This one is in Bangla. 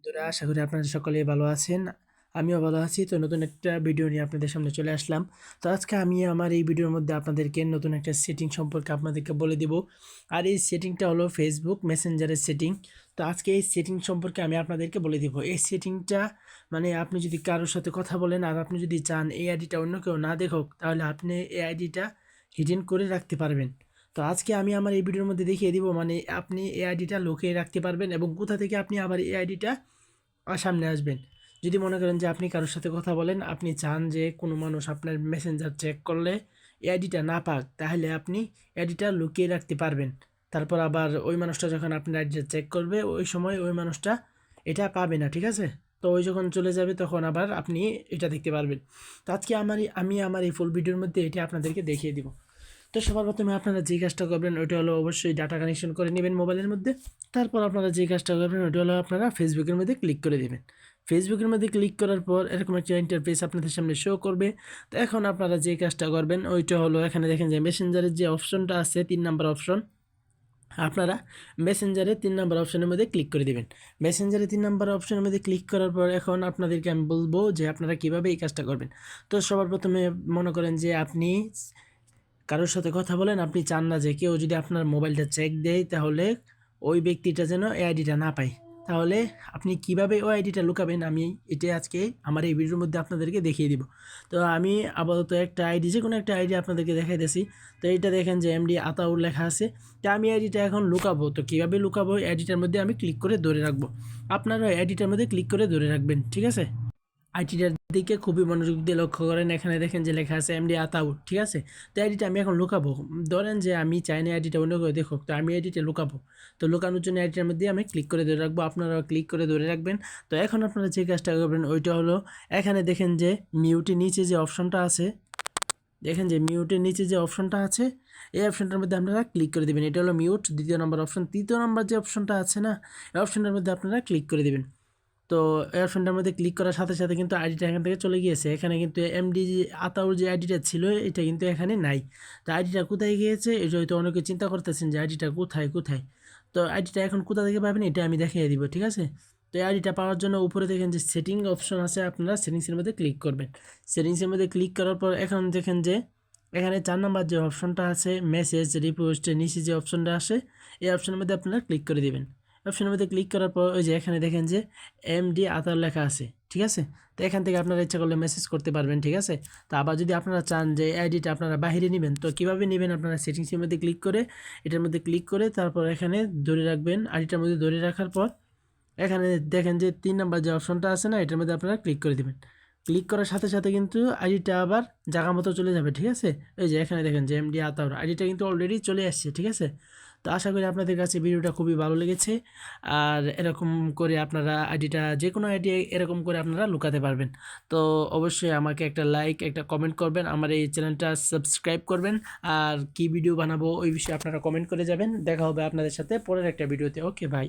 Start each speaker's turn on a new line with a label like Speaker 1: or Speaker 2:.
Speaker 1: বন্ধুরা, আশা করি আপনারা সকলেই ভালো আছেন। আমিও ভালো আছি। তো নতুন একটা ভিডিও নিয়ে আপনাদের সামনে চলে আসলাম। তো আজকে আমি আমার এই ভিডিওর মধ্যে আপনাদেরকে নতুন একটা সেটিং সম্পর্কে আপনাদেরকে বলে দিব। আর এই সেটিংটা হলো ফেসবুক মেসেঞ্জারের সেটিং তো আজকে এই সেটিং সম্পর্কে আমি আপনাদেরকে বলে দিব। এই সেটিংটা মানে আপনি যদি কারোর সাথে কথা বলেন আর আপনি যদি চান এই আইডিটা অন্য কেউ না দেখুক, তাহলে আপনি এই আইডিটা হিডেন করে রাখতে পারবেন। তো আজকে আমি আমার এই ভিডিওর মধ্যে দেখিয়ে দিব মানে আপনি এই আইডিটা লুকিয়ে রাখতে পারবেন এবং কোথা থেকে আপনি আবার এই আইডিটা সামনে আসবেন। যদি মনে করেন যে আপনি কারোর সাথে কথা বলেন, আপনি চান যে কোনো মানুষ আপনার মেসেঞ্জার চেক করলে এই আইডিটা না পাক, তাহলে আপনি আইডিটা লুকিয়ে রাখতে পারবেন। তারপর আবার ওই মানুষটা যখন আপনার আইডিটা চেক করবে, ওই সময় ওই মানুষটা এটা পাবে না, ঠিক আছে? তো ওই যখন চলে যাবে, তখন আবার আপনি এটা দেখতে পারবেন। তো আজকে আমার আমি আমার এই ফুল ভিডিওর মধ্যে এটা আপনাদেরকে দেখিয়ে দিব। তো সবার প্রথমে আপনারা যে কাজটা করবেন, ওইটা হলো অবশ্যই ডাটা কানেকশন করে নেবেন মোবাইলের মধ্যে। তারপর আপনারা যে কাজটা করবেন, ওইটা হলো আপনারা ফেসবুকের মধ্যে ক্লিক করে দেবেন। ফেসবুকের মধ্যে ক্লিক করার পর এরকম একটা ইন্টারফেস আপনাদের সামনে শো করবে। তো এখন আপনারা যে কাজটা করবেন, ওইটা হলো এখানে দেখেন যে মেসেঞ্জারের যে অপশনটা আছে, তিন নাম্বার অপশন আপনারা মেসেঞ্জারে তিন নাম্বার অপশনের মধ্যে ক্লিক করে দেবেন। মেসেঞ্জারে তিন নাম্বার অপশনের মধ্যে ক্লিক করার পর এখন আপনাদেরকে আমি বলব যে আপনারা কীভাবে এই কাজটা করবেন। তো সবার প্রথমে মনে করেন যে আপনি কারোর সাথে কথা বলেন, আপনি চান না যে কেউ যদি আপনার মোবাইলটা চেক দেয়, তাহলে ওই ব্যক্তিটা যেন এই আইডিটা না পায়। তাহলে আপনি কীভাবে ওই আইডিটা লুকাবেন, আমি এটা আজকে আমার এই ভিডিওর মধ্যে আপনাদেরকে দেখিয়ে দিব। তো আমি আপাতত একটা আইডি যে কোনো একটা আইডি আপনাদেরকে দেখাইতেছি। তো এইটা দেখেন যে এমডি আতাউর লেখা আছে। তো আমি আইডিটা এখন লুকাবো। তো কীভাবে লুকাবো? আইডিটার মধ্যে আমি ক্লিক করে ধরে রাখব। আপনারা আইডিটার মধ্যে ক্লিক করে ধরে রাখবেন, ঠিক আছে? আইটিটার দিকে খুবই মনোযোগ দিয়ে লক্ষ্য করেন। এখানে দেখেন যে লেখা আছে এমডি আতাউর ঠিক আছে? তো আইডিটা আমি এখন লুকাবো। ধরেন যে আমি চাই না আইডিটা অন্য করে দেখুক, তো আমি আইডিটা লুকাবো। তো লুকানোর জন্য আইডিটার মধ্যে আমি ক্লিক করে ধরে রাখব। আপনারা ক্লিক করে ধরে রাখবেন। তো এখন আপনারা যে কাজটা করবেন, ওইটা হলো এখানে দেখেন যে মিউটের নিচে যে অপশনটা আছে, দেখেন যে মিউটের নিচে যে অপশনটা আছে, এই অপশনটার মধ্যে আপনারা ক্লিক করে দেবেন। এটা হলো মিউট দ্বিতীয় নম্বর অপশন। তৃতীয় নম্বর যে অপশনটা আছে না, এই অপশনটার মধ্যে আপনারা ক্লিক করে দেবেন। তো এয়ারফোনটার মধ্যে ক্লিক করার সাথে সাথে কিন্তু আইডিটা এখান থেকে চলে গিয়েছে। এখানে কিন্তু এমডি আতাউর যে আইডিটা ছিল, এটা কিন্তু এখানে নাই। তো আইডিটা কোথায় গিয়েছে? এই হয়তো অনেকে চিন্তা করতেছেন যে আইডিটা কোথায় কোথায়? তো আইডিটা এখন কোথা থেকে পাবেন? এটা আমি দেখিয়ে দিব, ঠিক আছে? তো এই আইডিটা পাওয়ার জন্য উপরে দেখেন যে সেটিং অপশন আছে, আপনারা সেটিংসের মধ্যে ক্লিক করবেন। সেটিংসের মধ্যে ক্লিক করার পর এখন দেখেন যে এখানে চার নম্বর যে অপশনটা আছে মেসেজ রিপোস্টের নিচে যে অপশনটা আসে, এই অপশনের মধ্যে আপনারা ক্লিক করে দিবেন। অপশনের মধ্যে ক্লিক করার পর ওই যে এখানে দেখেন যে এম ডি আতার লেখা আছে, ঠিক আছে? তো এখান থেকে আপনারা ইচ্ছা করলে মেসেজ করতে পারবেন, ঠিক আছে? তো আবার যদি আপনারা চান যে আইডিটা আপনারা বাইরে নেবেন, তো কীভাবে নেবেন আপনারা সেটিংসের মধ্যে ক্লিক করে? এটার মধ্যে ক্লিক করে তারপর এখানে ধরে রাখবেন আইডিটার মধ্যে ধরে রাখার পর এখানে দেখেন যে তিন নাম্বার যে অপশনটা আছে না, এটার মধ্যে আপনারা ক্লিক করে দেবেন। ক্লিক করার সাথে সাথে কিন্তু আইডিটা আবার জায়গা মতো চলে যাবে, ঠিক আছে? এই যে এখানে দেখেন যে এমডি আতাউর আইডিটা কিন্তু অলরেডি চলে আসছে, ঠিক আছে? তো আশা করি আপনাদের কাছে ভিডিওটা খুবই ভালো লেগেছে। আর এরকম করে আপনারা আইডিটা যে কোনো আইডি এরকম করে আপনারা লুকাতে পারবেন। তো অবশ্যই আমাকে একটা লাইক একটা কমেন্ট করবেন, আমার এই চ্যানেলটা সাবস্ক্রাইব করবেন। আর কি ভিডিও বানাবো ওই বিষয়ে আপনারা কমেন্ট করে যাবেন। দেখা হবে আপনাদের সাথে পরের একটা ভিডিওতে ওকে ভাই